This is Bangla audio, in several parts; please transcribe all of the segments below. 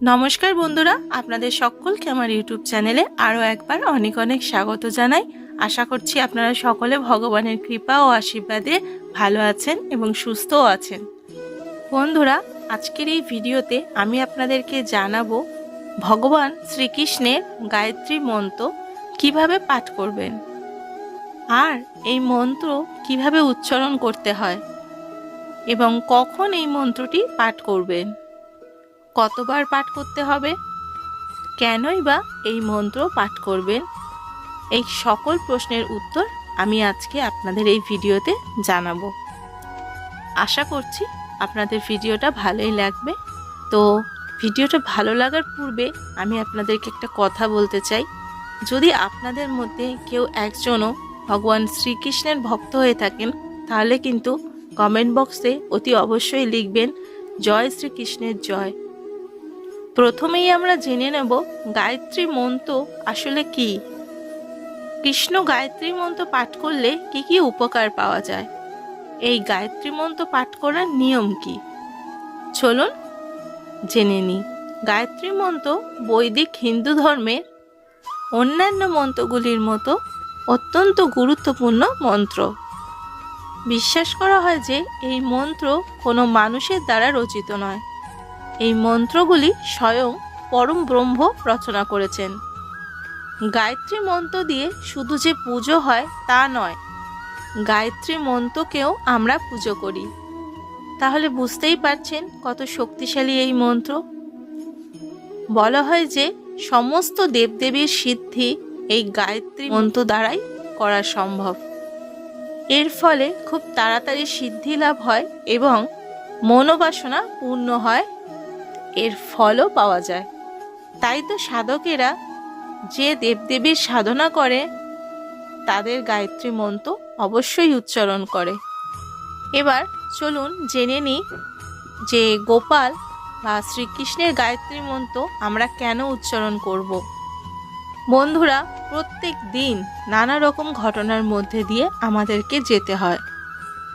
নমস্কার বন্ধুরা, আপনাদের সকলকে আমার ইউটিউব চ্যানেলে আরও একবার অনেক অনেক স্বাগত জানাই। আশা করছি আপনারা সকলে ভগবানের কৃপা ও আশীর্বাদে ভালো আছেন এবং সুস্থও আছেন। বন্ধুরা, আজকের এই ভিডিওতে আমি আপনাদেরকে জানাব ভগবান শ্রীকৃষ্ণের গায়ত্রী মন্ত্র কীভাবে পাঠ করবেন আর এই মন্ত্র কীভাবে উচ্চারণ করতে হয় এবং কখন এই মন্ত্রটি পাঠ করবেন। কতবার পাঠ করতে হবে? কেনই বা এই মন্ত্র পাঠ করবেন? এই সকল প্রশ্নের উত্তর আমি আজকে আপনাদের এই ভিডিওতে জানাব। আশা করছি আপনাদের ভিডিওটা ভালোই লাগবে। তো ভিডিওটা ভালো লাগার পূর্বে আমি আপনাদেরকে একটা কথা বলতে চাই। যদি আপনাদের মধ্যে কেউ একজনও ভগবান শ্রীকৃষ্ণের ভক্ত হয়ে থাকেন, তাহলে কিন্তু কমেন্ট বক্সে অতি অবশ্যই লিখবেন, জয় শ্রীকৃষ্ণের জয়। প্রথমেই আমরা জেনে নেব গায়ত্রী মন্ত্র আসলে কি। কৃষ্ণ গায়ত্রী মন্ত্র পাঠ করলে কি কি উপকার পাওয়া যায়? এই গায়ত্রী মন্ত্র পাঠ করার নিয়ম কি? চলুন জেনে নিই। গায়ত্রী মন্ত্র বৈদিক হিন্দু ধর্মের অন্যান্য মন্ত্রগুলির মতো অত্যন্ত গুরুত্বপূর্ণ মন্ত্র। বিশ্বাস করা হয় যে এই মন্ত্র কোনো মানুষের দ্বারা রচিত নয়। এই মন্ত্রগুলি স্বয়ং পরম ব্রহ্ম রচনা করেছেন। গায়ত্রী মন্ত্র দিয়ে শুধু যে পুজো হয় তা নয়, গায়ত্রী মন্ত্রকেও আমরা পুজো করি। তাহলে বুঝতেই পারছেন কত শক্তিশালী এই মন্ত্র। বলা হয় যে সমস্ত দেবদেবীর সিদ্ধি এই গায়ত্রী মন্ত্র দ্বারাই করা সম্ভব। এর ফলে খুব তাড়াতাড়ি সিদ্ধি লাভ হয় এবং মনোবাসনা পূর্ণ হয় এর ফলও পাওয়া যায়। তাই তো সাধকেরা যে দেবদেবীর সাধনা করে, তাদের গায়ত্রী মন্ত্র অবশ্যই উচ্চারণ করে। এবার চলুন জেনে নিই যে গোপাল বা শ্রীকৃষ্ণের গায়ত্রী মন্ত্র আমরা কেন উচ্চারণ করব। বন্ধুরা, প্রত্যেক দিন নানা রকম ঘটনার মধ্যে দিয়ে আমাদেরকে যেতে হয়।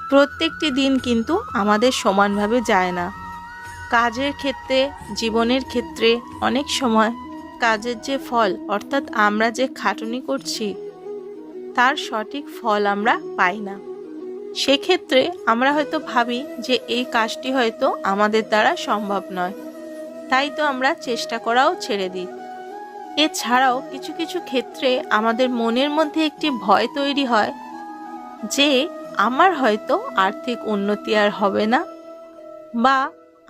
প্রত্যেকটি দিন কিন্তু আমাদের সমানভাবে যায় না। কাজের ক্ষেত্রে, জীবনের ক্ষেত্রে অনেক সময় কাজের যে ফল, অর্থাৎ আমরা যে খাটুনি করছি, তার সঠিক ফল আমরা পাই না। সেক্ষেত্রে আমরা হয়তো ভাবি যে এই কাজটি হয়তো আমাদের দ্বারা সম্ভব নয়। তাই তো আমরা চেষ্টা করাও ছেড়ে দিই। এছাড়াও কিছু কিছু ক্ষেত্রে আমাদের মনের মধ্যে একটি ভয় তৈরি হয় যে, আমার হয়তো আর্থিক উন্নতি আর হবে না বা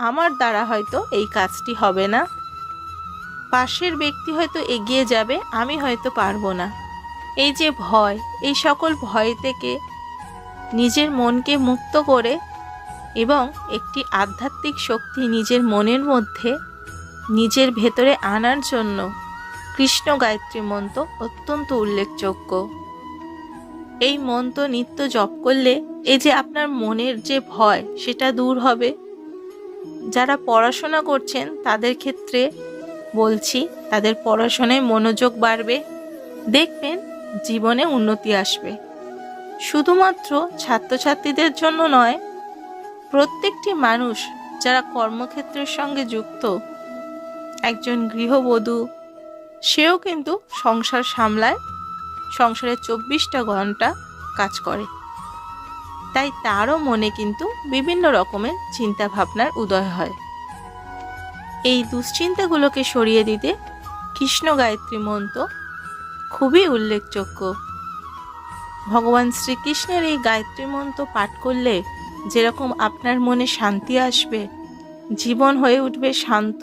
আমার দ্বারা হয়তো এই কাজটি হবে না। পাশের ব্যক্তি হয়তো এগিয়ে যাবে, আমি হয়তো পারব না। এই যে ভয়, এই সকল ভয় থেকে নিজের মনকে মুক্ত করে এবং একটি আধ্যাত্মিক শক্তি নিজের মনের মধ্যে নিজের ভেতরে আনার জন্য কৃষ্ণ গায়ত্রী মন্ত্র অত্যন্ত উল্লেখযোগ্য। এই মন্ত্র নিত্য জপ করলে এই যে আপনার মনের যে ভয়, সেটা দূর হবে। যারা পড়াশোনা করছেন তাদের ক্ষেত্রে বলছি তাদের পড়াশোনায় মনোযোগ বাড়বে, দেখবেন জীবনে উন্নতি আসবে। শুধুমাত্র ছাত্রছাত্রীদের জন্য নয়, প্রত্যেকটি মানুষ যারা কর্মক্ষেত্রের সঙ্গে যুক্ত, একজন গৃহবধূ, সেও কিন্তু সংসার সামলায়, সংসারে চব্বিশটা ঘণ্টা কাজ করে। তাই তারও মনে কিন্তু বিভিন্ন রকমের চিন্তা ভাবনার উদয় হয়। এই দুশ্চিন্তাগুলোকে সরিয়ে দিতে কৃষ্ণ গায়ত্রী মন্ত্র খুবই উল্লেখযোগ্য। ভগবান শ্রীকৃষ্ণের এই গায়ত্রী মন্ত্র পাঠ করলে যেরকম আপনার মনে শান্তি আসবে, জীবন হয়ে উঠবে শান্ত,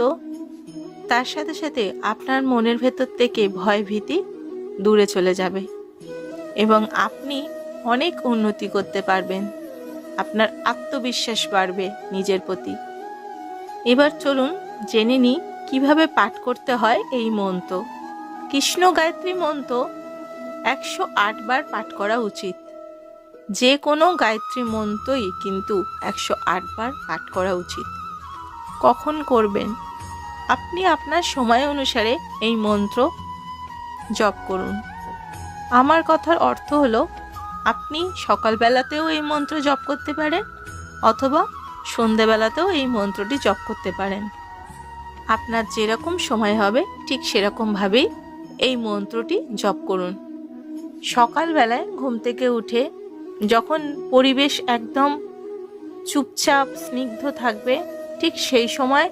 তার সাথে সাথে আপনার মনের ভেতর থেকে ভয় ভীতি দূরে চলে যাবে। এবং আপনি অনেক উন্নতি করতে পারবেন। আপনার আত্মবিশ্বাস বাড়বে নিজের প্রতি। এবার চলুন জেনে নিই কীভাবে পাঠ করতে হয় এই মন্ত্র। কৃষ্ণ গায়ত্রী মন্ত্র একশো বার পাঠ করা উচিত। যে কোনো গায়ত্রী মন্ত্রই কিন্তু একশো বার পাঠ করা উচিত। কখন করবেন? আপনি আপনার সময় অনুসারে এই মন্ত্র জপ করুন। আমার কথার অর্থ হলো আপনি সকালবেলাতেও এই মন্ত্র জপ করতে পারেন, অথবা সন্ধেবেলাতেও এই মন্ত্রটি জপ করতে পারেন। আপনার যেরকম সময় হবে, ঠিক সেরকমভাবেই এই মন্ত্রটি জপ করুন। সকালবেলায় ঘুম থেকে উঠে যখন পরিবেশ একদম চুপচাপ, স্নিগ্ধ থাকবে, ঠিক সেই সময়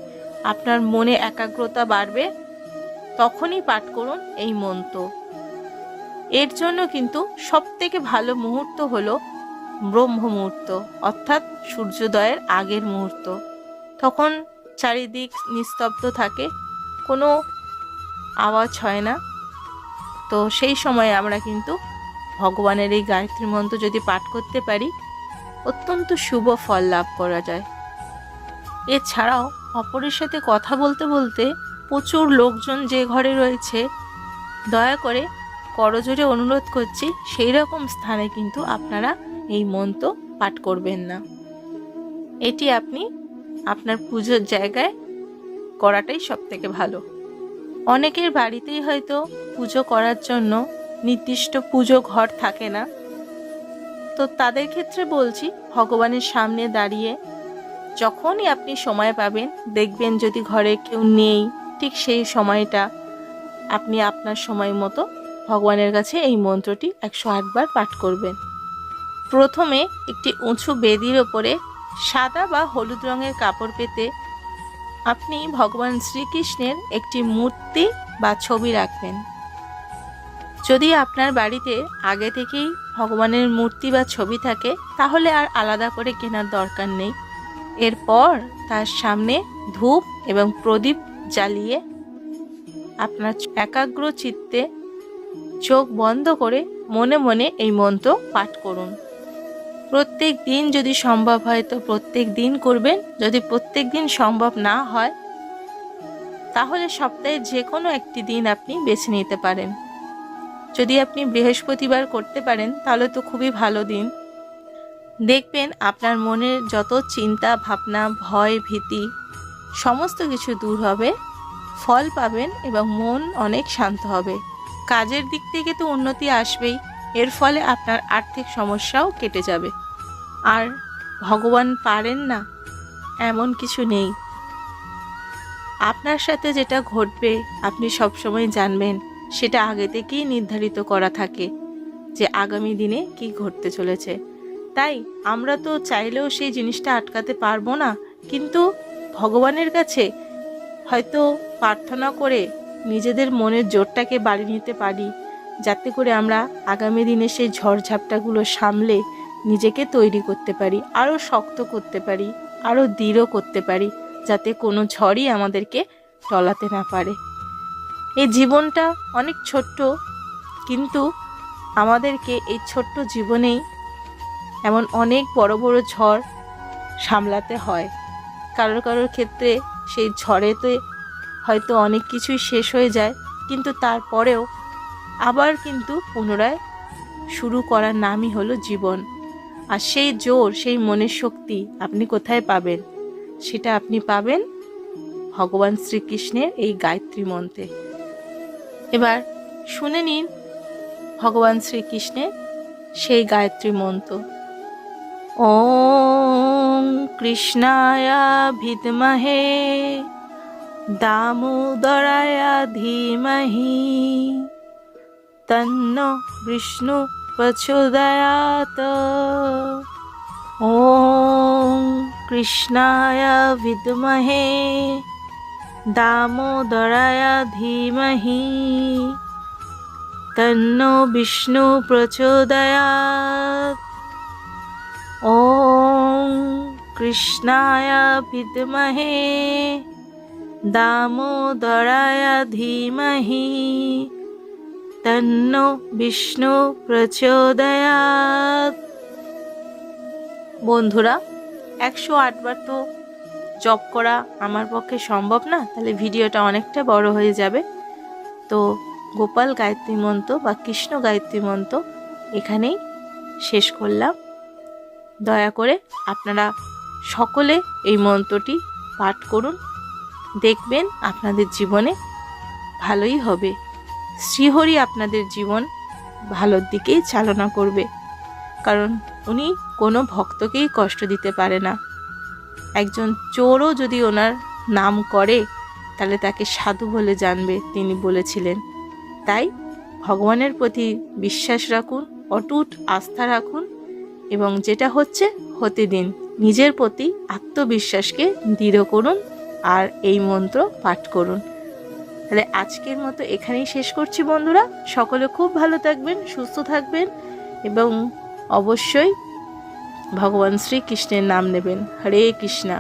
আপনার মনে একাগ্রতা বাড়বে, তখনই পাঠ করুন এই মন্ত্র। এর জন্য কিন্তু সবথেকে ভালো মুহূর্ত হলো ব্রহ্ম মুহূর্ত অর্থাৎ সূর্যোদয়ের আগের মুহূর্ত। তখন চারিদিক নিস্তব্ধ থাকে, কোনো আওয়াজ হয় না। তো সেই সময়ে আমরা কিন্তু ভগবানের এই গায়ত্রী মন্ত্র যদি পাঠ করতে পারি, অত্যন্ত শুভ ফল লাভ করা যায়। এছাড়াও অপরের সাথে কথা বলতে বলতে প্রচুর লোকজন যে ঘরে রয়েছে, দয়া করে করজোরে অনুরোধ করছি সেই রকম স্থানে কিন্তু আপনারা এই মন্ত্র পাঠ করবেন না। এটি আপনি আপনার পুজোর জায়গায় করাটাই সব থেকে ভালো। অনেকের বাড়িতেই হয়তো পুজো করার জন্য নির্দিষ্ট পুজো ঘর থাকে না। তো তাদের ক্ষেত্রে বলছি, ভগবানের সামনে দাঁড়িয়ে যখনই আপনি সময় পাবেন, দেখবেন যদি ঘরে কেউ নেই, ঠিক সেই সময়টা আপনি আপনার সময় মতো ভগবানের কাছে এই মন্ত্রটি একশো আটবার পাঠ করবেন। প্রথমে একটি উঁচু বেদির ওপরে সাদা বা হলুদ রঙের কাপড় পেতে আপনি ভগবান শ্রীকৃষ্ণের একটি মূর্তি বা ছবি রাখবেন। যদি আপনার বাড়িতে আগে থেকেই ভগবানের মূর্তি বা ছবি থাকে, তাহলে আর আলাদা করে কেনার দরকার নেই। এরপর তার সামনে ধূপ এবং প্রদীপ জ্বালিয়ে আপনার একাগ্র চিত্তে চোখ বন্ধ করে মনে মনে এই মন্ত্র পাঠ করুন। প্রত্যেক দিন যদি সম্ভব হয় তো প্রত্যেক দিন করবেন। যদি প্রত্যেক দিন সম্ভব না হয়, তাহলে সপ্তাহে যে কোনো একটি দিন আপনি বেছে নিতে পারেন। যদি আপনি বৃহস্পতিবার করতে পারেন, তাহলে তো খুবই ভালো দিন। দেখবেন আপনার মনের যত চিন্তা, ভাবনা, ভয়, ভীতি, সমস্ত কিছু দূর হবে, ফল পাবেন এবং মন অনেক শান্ত হবে। কাজের দিক থেকে তো উন্নতি আসবেই, এর ফলে আপনার আর্থিক সমস্যাও কেটে যাবে। আর ভগবান পারেন না, এমন কিছু নেই। আপনার সাথে যেটা ঘটবে, আপনি সবসময় জানবেন, সেটা আগে থেকেই নির্ধারিত করা থাকে যে আগামী দিনে কি ঘটতে চলেছে। তাই আমরা তো চাইলেও সেই জিনিসটা আটকাতে পারব না, কিন্তু ভগবানের কাছে হয়তো প্রার্থনা করে নিজেদের মনের জোরটাকে বাড়িয়ে নিতে পারি, যাতে করে আমরা আগামী দিনে সেই ঝড়ঝাপটাগুলো সামলে নিজেকে তৈরি করতে পারি, আরও শক্ত করতে পারি, আরও দৃঢ় করতে পারি, যাতে কোনো ঝড়ই আমাদেরকে টলাতে না পারে। এই জীবনটা অনেক ছোট্ট, কিন্তু আমাদেরকে এই ছোট্ট জীবনেই এমন অনেক বড় বড় ঝড় সামলাতে হয়। কারোর কারোর ক্ষেত্রে সেই ঝড়েতে হয়তো অনেক কিছুই শেষ হয়ে যায়, কিন্তু তারপরেও আবার কিন্তু পুনরায় শুরু করার নামই হলো জীবন। আর সেই জোর, সেই মনের শক্তি আপনি কোথায় পাবেন? সেটা আপনি পাবেন ভগবান শ্রীকৃষ্ণের এই গায়ত্রী মন্ত্রে। এবার শুনে নিন ভগবান শ্রীকৃষ্ণের সেই গায়ত্রী মন্ত্র। ওম কৃষ্ণায় ভিদমহে। দামোদরায় ধীমহি, তন্ন বিষ্ণু প্রচোদয়াত ওম কৃষ্ণায় বিদ্মহে দামোদরায় ধীমহি, তন্ন বিষ্ণু প্রচোদয়াত। ওম কৃষ্ণায় বিদ্মহে দামোদরায় ধীমহি তন্ন বিষ্ণু প্রচোদয়াত বন্ধুরা, একশো আটবার তো জব করা আমার পক্ষে সম্ভব না, তাহলে ভিডিওটা অনেকটা বড় হয়ে যাবে। তো গোপাল গায়ত্রী মন্ত্র বা কৃষ্ণ গায়ত্রী মন্ত্র এখানেই শেষ করলাম। দয়া করে আপনারা সকলে এই মন্ত্রটি পাঠ করুন। দেখবেন আপনাদের জীবনে ভালোই হবে। শ্রীহরি আপনাদের জীবন ভালোর দিকেই চালনা করবে। কারণ উনি কোনো ভক্তকেই কষ্ট দিতে পারে না। একজন চোরও যদি ওনার নাম করে, তাহলে তাকে সাধু বলে জানবে তিনি বলেছিলেন। তাই ভগবানের প্রতি বিশ্বাস রাখুন, অটুট আস্থা রাখুন এবং যেটা হচ্ছে হতে দিন নিজের প্রতি আত্মবিশ্বাসকে দৃঢ় করুন আর এই মন্ত্র পাঠ করুন। তাহলে আজকের মতো এখানেই শেষ করছি বন্ধুরা। সকলে খুব ভালো থাকবেন, সুস্থ থাকবেন এবং অবশ্যই ভগবান শ্রীকৃষ্ণের নাম নেবেন। হরে কৃষ্ণা।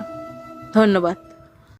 ধন্যবাদ।